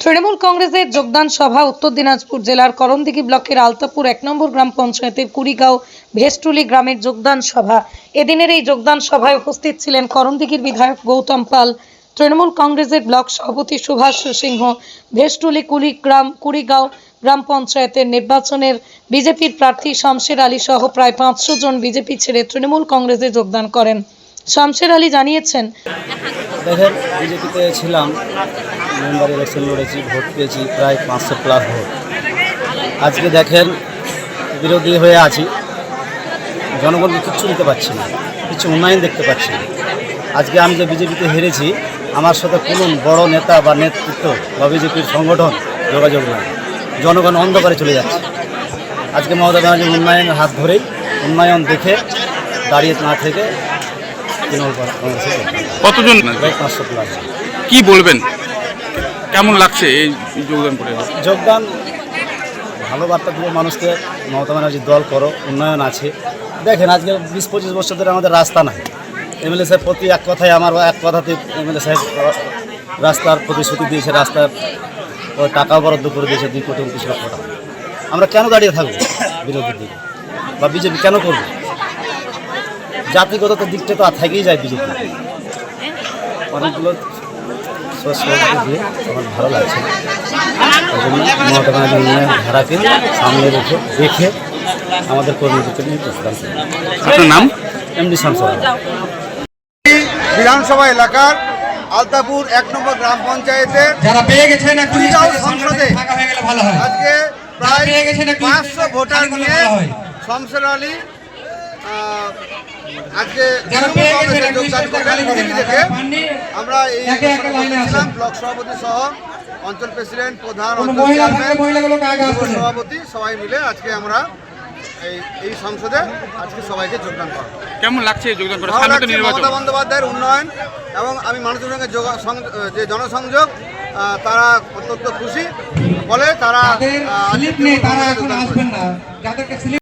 তৃণমূল কংগ্রেসের যোগদান সভা উত্তর দিনাজপুর জেলার করণদিঘি ব্লকের আলতাপুর এক নম্বর গ্রাম পঞ্চায়েতের কুড়িগাঁও ভেস্টুলি গ্রামের যোগদান সভা। এদিনের এই যোগদান সভায় উপস্থিত ছিলেন করণদিঘির বিধায়ক গৌতম পাল, তৃণমূল কংগ্রেসের ব্লক সভাপতি সুভাষ সিংহ, ভেস্টুলি কুড়িগ্রাম কুড়িগাঁও গ্রাম পঞ্চায়েতের নির্বাচনের বিজেপির প্রার্থী শামশের আলী সহ প্রায় পাঁচশো জন বিজেপি ছেড়ে তৃণমূল কংগ্রেসে যোগদান করেন। শামশের আলী জানিয়েছেন দেখেন, বিজেপিতে ছিলাম, মেম্বার ইলেকশন লড়েছি, ভোট পেয়েছি, প্রায় পাঁচশো প্লাস ভোট। আজকে দেখেন, বিরোধী হয়ে আছি। জনগণকে কিচ্ছু দিতে পারছি না, কিছু উন্নয়ন দেখতে পাচ্ছি না। আজকে আমি যে বিজেপিতে হেরেছি, আমার সাথে কোনো বড় নেতা বা নেতৃত্ব বা বিজেপির সংগঠন যোগাযোগ নেই। জনগণ অন্ধকারে চলে যাচ্ছে। আজকে মমতা ব্যানার্জির উন্নয়নের হাত ধরেই, উন্নয়ন দেখে, দাঁড়িয়ে না থেকে। কতজন? কি বলবেন? কেমন লাগছে এই যোগদান করে? যোগদান, ভালো বার্তা দেবো মানুষকে। মমতা ব্যানার্জির দল করো, উন্নয়ন আছে। দেখেন, আজকে বিশ পঁচিশ বছর ধরে আমাদের রাস্তা নাই। এমএলএ সাহেব প্রতি এক কথায় আমার এক কথাতে এমএলএ সাহেব রাস্তার প্রতিশ্রুতি দিয়েছে, রাস্তার টাকাও বরাদ্দ করে দিয়েছে, দুই কোটি উনত্রিশ লক্ষ টাকা। আমরা কেন দাঁড়িয়ে থাকব বিরোধীর দিকে? বা বিজেপি কেন করব? জাতিগত দিকটা তো আর থেকেই যায় বিজেপি। অনেকগুলো আমার ভালো লাগছে। মমতা ব্যানার্জি ধারাকে সামনে রেখে দেখে আমাদের কর্মীদেরকে নিয়ে করি আপনার নাম? এমডি শামসুর বিধানসভা এলাকার আলতাপুর এক নম্বর গ্রাম পঞ্চায়েতে যারা পেয়ে গেছেন সংসদে ফাঁকা গেলে ভালো আজকে প্রায় পাঁচশো ভোটার নিয়ে হয়। শমশের আলী আজকে যোগদান করলেন করেন থেকে আমরা এই। ছিলাম ব্লক সভাপতি সহ অঞ্চল প্রেসিডেন্ট প্রধান অঞ্চল চেয়ারম্যান। সভাপতি সবাই মিলে আজকে আমরা এই এই সংসদে আজকে সবাইকে যোগদান করব কেমন লাগছে যোগদান করে সামনে নির্বাচন। মমতা বন্দ্যোপাধ্যায়ের উন্নয়ন এবং আমি মানুষের সঙ্গে যোগা- সং- যে জনসংযোগ তারা অত্যন্ত খুশি। বলে তারা যাদের আহ, আজকে স্লিপ নেই তারা এখন আসবেন না। যাদেরকে স্লিপ